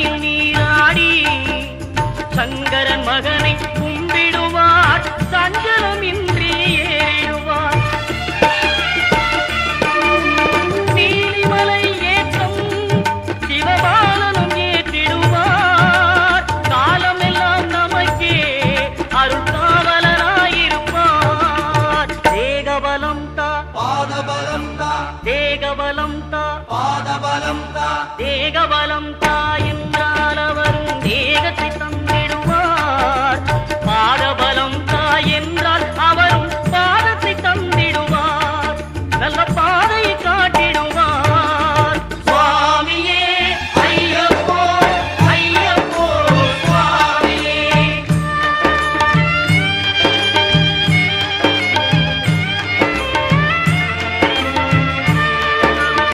கரையில் நீராடி சங்கரன் மகனை கும்பிடுவார் சஞ்சலமின்றி ஏறிடுவார். நீலிமலை ஏற்றம் சிவபாலனும் ஏற்றிடுவார். காலம் எல்லாம் நமக்கே அருள்காவலனாயிருப்பார் தேகபலம் தா பாதபலம் தா தேகபலம் தா பாதபலம் தா. தேகபலம் தா.